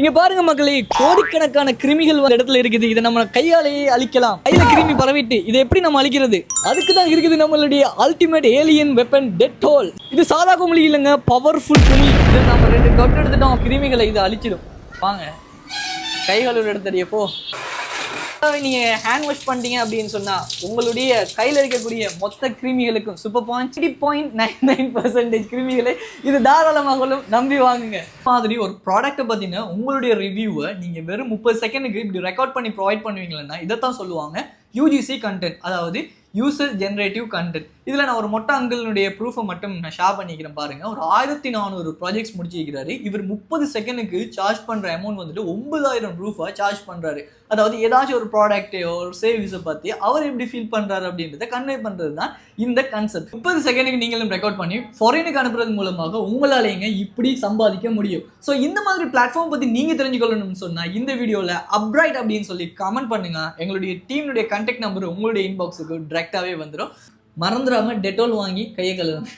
இங்க பாருங்க மக்களே கோடிக்கணக்கான கிருமிகள் ஒரு இடத்துல இருக்குது. இதை நம்ம கையாலேயே அழிக்கலாம். கையில கிருமி பரவிட்டு இதை எப்படி நம்ம அழிக்கிறது? அதுக்கு தான் இருக்குது நம்மளுடைய ultimate alien weapon dead hole இது சாதா குமிழி இல்லைங்க பவர்ஃபுல் குமிழி. இது நம்ம ரெண்டு தொட்டு எடுத்துட்டோம் கிருமிகளை இது அழிச்சிடும். வாங்க. கை கழுவுற நீங்க ஹேண்ட் வாஷ் பண்ணிட்டீங்க அப்படின்னு சொன்னா உங்களுடைய கையில இருக்கக்கூடிய மொத்த கிருமிகளுக்கும் super point three point nine nine percentage கிருமிகளை இது தாராளமாகலும் நம்பி வாங்குங்க. மாதிரி ஒரு ப்ராடக்ட்டை பார்த்தீங்கன்னா உங்களுடைய ரிவ்யூவை நீங்க வெறும் முப்பது செகண்டுக்கு இப்படி ரெக்கார்ட் பண்ணி ப்ரொவைட் பண்ணுவீங்களா இதைத்தான் சொல்லுவாங்க. யூஜிசி கண்டென்ட் அதாவது யூசர் ஜென்ரேட்டிவ் கண்டென்ட் இதில் நான் ஒரு மொட்டை அங்கிளினுடைய ப்ரூஃபை மட்டும் நான் ஷேர் பண்ணிக்கிறேன் பாருங்கள் ஒரு ஆயிரத்தி நானூறு ப்ராஜெக்ட்ஸ் முடிச்சிருக்கிறாரு. இவர் முப்பது செகண்டுக்கு சார்ஜ் பண்ணுற அமௌண்ட் வந்துட்டு ஒன்பதாயிரம் ரூபாய் சார்ஜ் பண்ணுறாரு அதாவது ஏதாச்சும் ஒரு ப்ராடக்ட்டையோ ஒரு சர்வீஸை பற்றி அவர் எப்படி ஃபீல் பண்ணுறாரு அப்படின்றத கன்வே பண்ணுறது தான் இந்த கன்செப்ட் முப்பது செகண்டுக்கு நீங்களும் ரெக்கார்ட் பண்ணி ஃபாரினுக்கு அனுப்புறது மூலமாக உங்களாலேங்க இப்படி சம்பாதிக்க முடியும். ஸோ இந்த மாதிரி பிளாட்ஃபார்ம் பற்றி நீங்கள் தெரிஞ்சுக்கொள்ளணும்னு சொன்னால் இந்த வீடியோவில் அப்ரைட் அப்படின்னு சொல்லி கமெண்ட் பண்ணுங்கள் எங்களுடைய டீமுடைய கண்டெக்ட் நம்பர் உங்களுடைய இன்பாக்ஸுக்கு கரெக்டாகவே வந்துடும் மறந்துடாம டெட்டால் வாங்கி கையை கழுவுங்க.